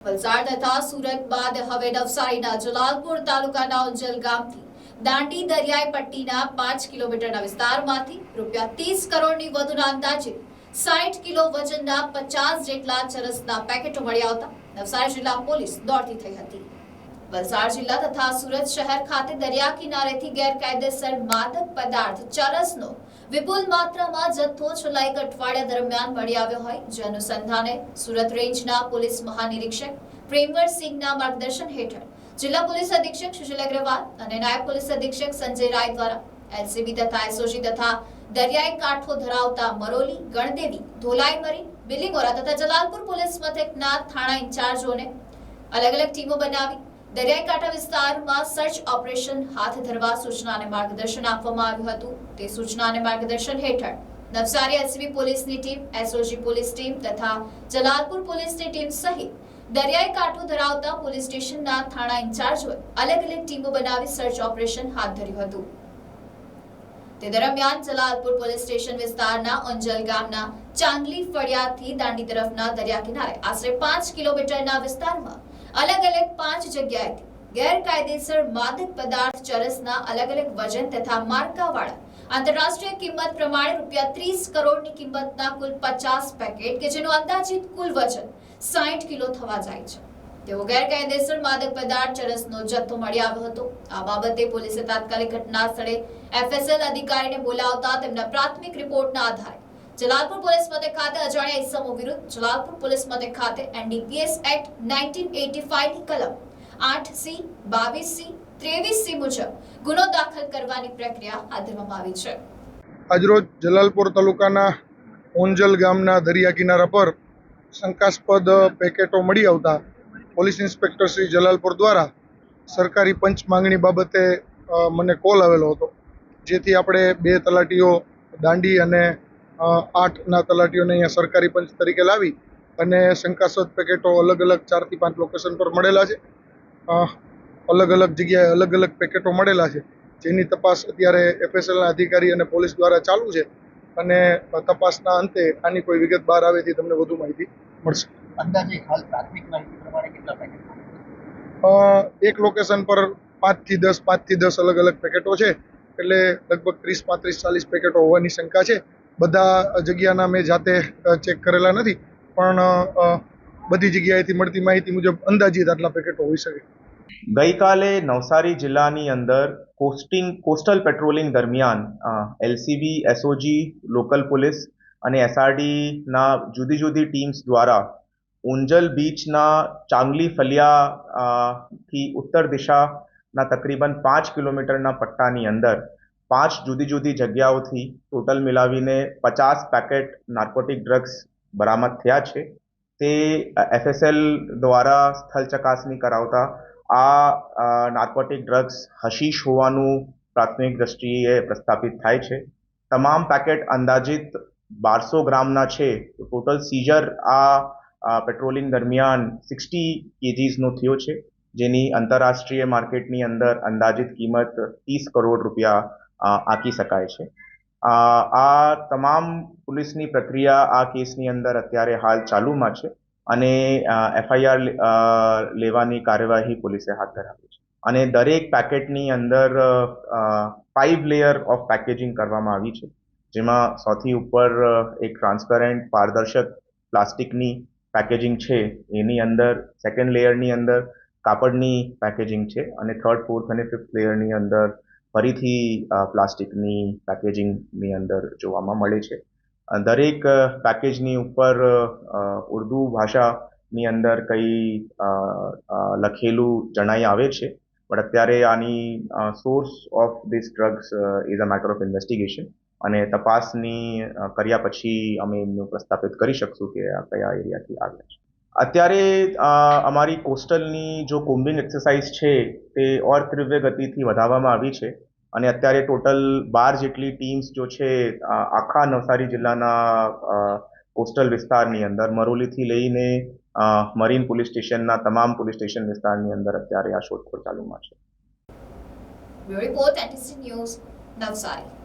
વલસાડ તથા સુરત બાદ હવે નવસારીના જલાલપુર તાલુકાના ઉંજલ ગામથી દાંડી દરિયાઈ પટ્ટીના પાંચ કિલોમીટરના વિસ્તારમાંથી રૂપિયા ત્રીસ કરોડની વધુના અંદાજે સાઠ કિલો વજનના પચાસ જેટલા ચરસના પેકેટો મળી આવતા નવસારી જિલ્લા પોલીસ દોડતી થઈ હતી. વલસાડ જિલ્લા તથા સુરત શહેર ખાતે દરિયા કિનારેથી ગેરકાયદેસર માદક પદાર્થ ચરસનો વિપુલ માત્રામાં જથ્થો છેલ્લા એક અઠવાડિયા દરમિયાન મળી આવ્યો હોય, જે અનુસંધાને સુરત રેન્જના પોલીસ મહાનિરીક્ષક પ્રેમવરસિંહના માર્ગદર્શન હેઠળ જિલ્લા પોલીસ અધિક્ષક સુશીલ અગ્રવાલ અને નાયબ પોલીસ અધિક્ષક સંજય રાય દ્વારા એલસીબી તથા એસઓજી તથા દરિયાઈ કાંઠો ધરાવતા મરોલી, ગણદેવી ધોલાઈ મરી બિલીમોરા તથા જલાલપુર પોલીસ મથકના થાણા ઇન્ચાર્જોને અલગ અલગ ટીમો બનાવી દરિયાઈ વિસ્તારમાં સર્ચ ઓપરેશન હાથ ધરવા સૂચના માર્ગદર્શન આપવામાં આવ્યું હતું. તે સૂચના માર્ગદર્શન હેઠળ નવસારી એસબી પોલીસની ટીમ, એસઓજી પોલીસ ટીમ તથા જલાલપુર પોલીસની ટીમ સહિત દરિયાઈ કાંઠો ધરાવતા પોલીસ સ્ટેશનના થાણા ઇન્ચાર્જોએ અલગ અલગ ટીમો બનાવી સર્ચ ઓપરેશન હાથ ધર્યું હતું. તે દરમિયાન જલાલપુર પોલીસ સ્ટેશન વિસ્તારના અંજલ ગામના ચાંગલી ફળિયાથી દાંડી તરફના દરિયા કિનારે આશરે પાંચ કિલોમીટરના વિસ્તારમાં અલગ અલગ પાંચ જગ્યાએથી ગેરકાયદેસર માદક પદાર્થ ચરસના અલગ અલગ વજન તથા માર્કાવાળા આંતરરાષ્ટ્રીય કિંમત પ્રમાણે રૂપિયા ત્રીસ કરોડની કિંમતના કુલ પચાસ પેકેટ કે જેનું અંદાજિત કુલ વજન સાઠ કિલો થવા જાય છે. તેઓ ગેરકાયદેસર માદક પદાર્થ ચરસનો જથ્થો મળી આવ્યો હતો. આ બાબતે પોલીસે તાત્કાલિક ઘટના સ્થળે એફએસએલ અધિકારીને બોલાવતા તેમના પ્રાથમિક રિપોર્ટના આધારે જલાલપુર પોલીસ મથક ખાતે અજાણ્યા ઇસમો વિરુદ્ધ જલાલપુર પોલીસ મથક ખાતે એનડીપીએસ એક્ટ 1985 ની કલમ આઠ સી બાવીસ સી ત્રેવીસ સી મુજબ ગુનો દાખલ કરવાની પ્રક્રિયા હાથ ધરવામાં આવી છે. આજરોજ જલાલપુર તાલુકાના ઓંજલ ગામના દરિયા કિનારા પર શંકાસ્પદ પેકેટો મળી આવતા પોલીસ ઇન્સ્પેક્ટર શ્રી જલાલપુર દ્વારા સરકારી પંચ માંગણી બાબતે મને કોલ આવેલો હતો, જેથી આપણે બે તલાટીઓ દાંડી અને આઠના તલાટીઓને અહીંયા સરકારી પંચ તરીકે લાવી અને શંકાસ્પદ પેકેટો અલગ અલગ ચારથી પાંચ લોકેશન પર મળેલા છે. અલગ અલગ જગ્યાએ અલગ અલગ પેકેટો મળેલા છે. જેની તપાસ અત્યારે એફએસએલના અધિકારી અને પોલીસ દ્વારા ચાલુ છે અને તપાસના અંતે આની કોઈ વિગત બહાર આવે તે તમને વધુ માહિતી મળશે. અંદાજે હાલ પ્રાથમિક માહિતી પ્રમાણે કેટલા પેકેટ એક લોકેશન પર પાંચથી દસ પાંચથી દસ અલગ અલગ પેકેટો છે. એટલે લગભગ ત્રીસ પાંત્રીસ ચાલીસ પેકેટો હોવાની શંકા છે. બધા જગ્યાના મેં જાતે ચેક કરેલા નથી, પણ બધી જગ્યાએથી મળતી માહિતી મુજબ અંદાજિત આટલા પેકેટો હોઈ શકે. ગઈકાલે નવસારી જિલ્લાની અંદર કોસ્ટિંગ, કોસ્ટલ પેટ્રોલિંગ દરમિયાન એલસીબી, એસઓજી, લોકલ પોલીસ અને એસઆરડીના જુદી જુદી ટીમ્સ દ્વારા ઉંજલ બીચના ચાંગલી ફલિયા થી ઉત્તર દિશાના તકરીબન પાંચ કિલોમીટરના પટ્ટાની અંદર પાંચ જુદી જુદી જગ્યાઓથી ટોટલ મિલાવીને પચાસ પેકેટ નાર્કોટિક ડ્રગ્સ બરામદ થયા છે. તે એફએસએલ દ્વારા સ્થળ ચકાસણી કરાવતા આ નાર્કોટિક ડ્રગ્સ હશીશ હોવાનું પ્રાથમિક દ્રષ્ટિએ પ્રસ્થાપિત થાય છે. તમામ પેકેટ અંદાજિત બારસો ગ્રામના છે. ટોટલ સીઝર આ પેટ્રોલિંગ દરમિયાન સિક્સટી કેજીસનો થયો છે. જેની આંતરરાષ્ટ્રીય માર્કેટની અંદર અંદાજિત કિંમત ત્રીસ કરોડ રૂપિયા આંકી શકાય છે. આ તમામ પોલીસની પ્રક્રિયા આ કેસની અંદર અત્યારે હાલ ચાલુમાં છે અને એફઆઈઆર લેવાની કાર્યવાહી પોલીસે હાથ ધરાવી છે. અને દરેક પેકેટની અંદર ફાઇવ લેયર ઓફ પેકેજિંગ કરવામાં આવી છે. જેમાં સૌથી ઉપર એક ટ્રાન્સપેરન્ટ પારદર્શક પ્લાસ્ટિકની પેકેજિંગ છે એની અંદર, સેકન્ડ લેયરની અંદર કાપડની પેકેજિંગ છે અને થર્ડ, ફોર્થ અને ફિફ્થ લેયરની અંદર ફરીથી પ્લાસ્ટિકની પેકેજિંગની અંદર જોવામાં મળે છે. દરેક પેકેજની ઉપર ઉર્દુ ભાષાની અંદર કંઈ લખેલું જણાઈ આવે છે. પણ અત્યારે આની source of this drugs is a matter of investigation અને તપાસની કર્યા પછી અમે એમનું પ્રસ્થાપિત કરી શકશું કે આ કયા એરિયાથી આવ્યા છે. અત્યારે અમારી કોસ્ટલની જો કોમ્બિંગ એક્સરસાઇઝ છે, તે ઓર તીવ્ર ગતિથી વધારવામાં આવી છે. અને અત્યારે ટોટલ બાર જેટલી ટીમ્સ જો છે આખા નવસારી જિલ્લાના કોસ્ટલ વિસ્તારની અંદર, મરોલીથી લઈને મરીન પોલીસ સ્ટેશનના તમામ પોલીસ સ્ટેશન વિસ્તારની અંદર અત્યારે આ શોધખોળ ચાલુમાં છે. Report news Navsari